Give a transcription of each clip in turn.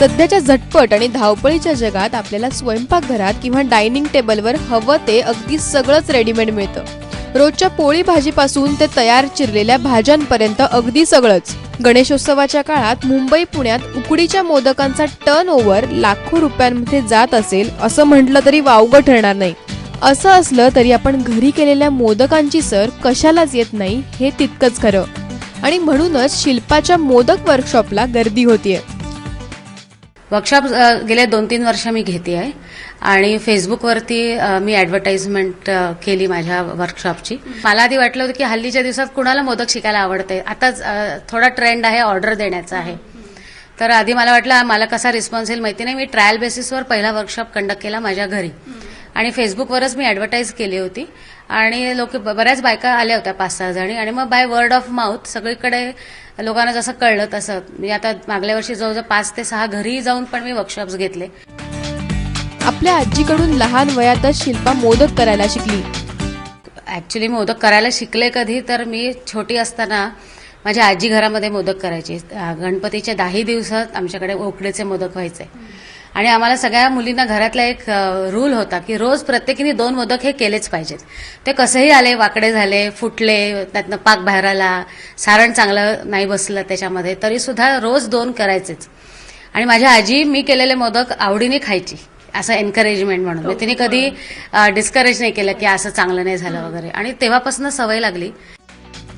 सध्याच्या झटपट आणि धावपळीच्या जगात आपल्याला स्वयंपाकघरात किंवा डायनिंग टेबलवर हवं ते अगदी सगळंच रेडीमेड मिळतं. रोजच्या पोळी भाजीपासून ते तयार चिरलेल्या भाज्यांपर्यंत अगदी सगळंच. गणेशोत्सवाच्या काळात मुंबई पुण्यात उकडीच्या मोदकांचा टर्न ओव्हर लाखो रुपयांमध्ये जात असेल असं म्हटलं तरी वावगं ठरणार नाही. असं असलं तरी आपण घरी केलेल्या मोदकांची सर कशालाच येत नाही हे तितकंच खरं. आणि म्हणूनच शिल्पाच्या मोदक वर्कशॉपला गर्दी होतीये. वर्कशॉप गेल्या दोन तीन वर्ष मी घेते आहे. आणि फेसबुकवरती मी ऍडव्हर्टाइजमेंट केली माझ्या वर्कशॉपची मला आधी वाटलं होतं की हल्लीच्या दिवसात कुणाला मोदक शिकायला आवडते आताच थोडा ट्रेंड आहे ऑर्डर देण्याचा आहे. तर आधी मला वाटलं मला कसा रिस्पॉन्स येईल माहिती नाही. मी ट्रायल बेसिसवर पहिला वर्कशॉप कंडक्ट केला माझ्या घरी. आणि फेसबुकवरच मी ॲडव्हर्टाईज केली होती. आणि लोक बऱ्याच बायका आल्या होत्या पाच सहा जणी. आणि मग बाय वर्ड ऑफ माउथ सगळीकडे लोकांना जसं कळलं तसं. मी आता मागल्या वर्षी जवळजवळ पाच ते सहा घरी जाऊन पण मी वर्कशॉप्स घेतले. आपल्या आजीकडून लहान वयातच शिल्पा मोदक करायला शिकली. ऍक्च्युली मोदक करायला शिकले कधी तर मी छोटी असताना माझ्या आजी घरामध्ये मोदक करायची. गणपतीच्या दहाही दिवसात आमच्याकडे उकडीचे मोदक व्हायचे. आणि आम्हाला सगळ्या मुलींना घरातला एक रूल होता की रोज प्रत्येकीने दोन मोदक हे केलेच पाहिजेत. ते कसेही आले वाकडे झाले फुटले त्यातनं पाक बाहेर आला सारण चांगलं नाही बसलं त्याच्यामध्ये तरी सुद्धा रोज दोन करायचेच. आणि माझ्या आजी मी केलेले मोदक आवडीने खायची असं एनकरेजमेंट म्हणून. म्हणजे तिने कधी डिस्करेज नाही केलं की असं चांगलं नाही झालं वगैरे. आणि तेव्हापासून सवय लागली.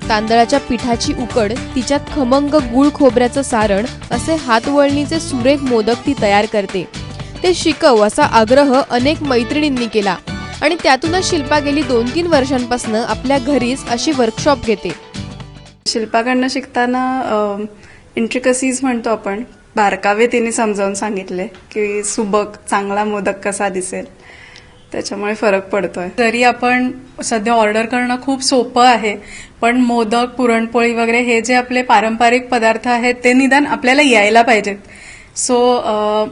तांदळाच्या पिठाची उकड तिच्यात खमंग गुळ खोबऱ्याचं सारण असे हातवळणीचे सुरेख मोदक ती तयार करते. ते शिकव असा आग्रह अनेक मैत्रिणींनी केला आणि त्यातूनच शिल्पा गेली दोन तीन वर्षांपासून आपल्या घरीच अशी वर्कशॉप घेते. शिल्पाकडनं शिकताना इंट्रिकसीज म्हणतो आपण बारकावे तिने समजावून सांगितले की सुबक चांगला मोदक कसा दिसेल. त्याच्यामुळे फरक पडतोय. जरी आपण सध्या ऑर्डर करणं खूप सोपं आहे पण मोदक पुरणपोळी वगैरे हे जे आपले पारंपरिक पदार्थ आहेत ते निदान आपल्याला यायला पाहिजेत. सो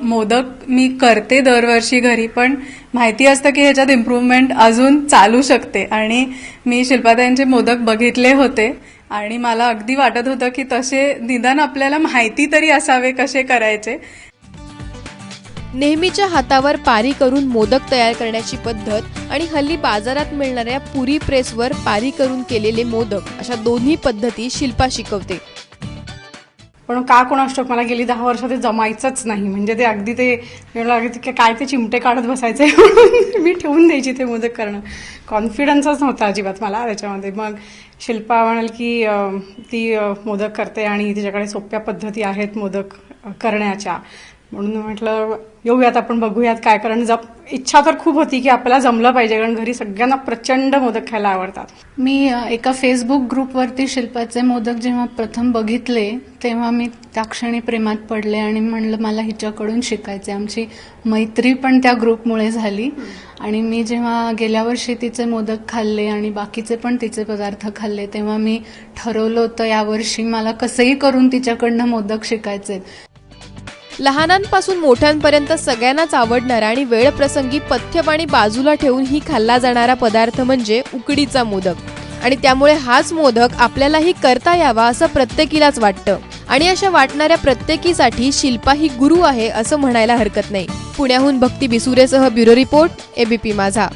मोदक मी करते दरवर्षी घरी पण माहिती असतं की ह्याच्यात इम्प्रूव्हमेंट अजून चालू शकते. आणि मी शिल्पाताईंचे मोदक बघितले होते आणि मला अगदी वाटत होतं की तसे निदान आपल्याला माहिती तरी असावे कसे करायचे. नेहमीच्या हातावर पारी करून मोदक तयार करण्याची पद्धत आणि हल्ली बाजारात मिळणाऱ्या पुरी प्रेसवर पारी करून केलेले मोदक अशा दोन्ही पद्धती शिल्पा शिकवते. पण का कोणास मला गेली दहा वर्ष ते जमायचंच नाही. म्हणजे ते अगदी ते काय ते चिमटे काढत बसायचे म्हणून मी ठेवून द्यायची ते मोदक करणं. कॉन्फिडन्सच नव्हता अजिबात मला त्याच्यामध्ये. मग शिल्पा म्हणाल की ती मोदक करते आणि तिच्याकडे सोप्या पद्धती आहेत मोदक करण्याच्या. म्हणून म्हटलं येऊयात आपण बघूयात काय कारण. जप इच्छा तर खूप होती की आपल्याला जमलं पाहिजे कारण घरी सगळ्यांना प्रचंड मोदक खायला आवडतात. मी एका फेसबुक ग्रुपवरती शिल्पाचे मोदक जेव्हा प्रथम बघितले तेव्हा मी त्या क्षणी प्रेमात पडले आणि म्हणलं मला हिच्याकडून शिकायचे आमची मैत्री पण त्या ग्रुपमुळे झाली. आणि मी जेव्हा गेल्या वर्षी तिचे मोदक खाल्ले आणि बाकीचे पण तिचे पदार्थ खाल्ले तेव्हा मी ठरवलं होतं यावर्षी मला कसंही करून तिच्याकडनं मोदक शिकायचे लहानांपासून मोठ्यांपर्यंत सगळ्यांनाच आवडणारा आणि वेळप्रसंगी पथ्यपाणी बाजूला ठेवून ही खाल्ला जाणारा पदार्थ म्हणजे उकडीचा मोदक. आणि त्यामुळे हाच मोदक आपल्यालाही करता यावा असं प्रत्येकीलाच वाटतं. आणि अशा वाटणाऱ्या प्रत्येकीसाठी शिल्पा ही गुरु आहे असं म्हणायला हरकत नाही. पुण्याहून भक्ती बिसुरेसह ब्युरो रिपोर्ट एबीपी माझा.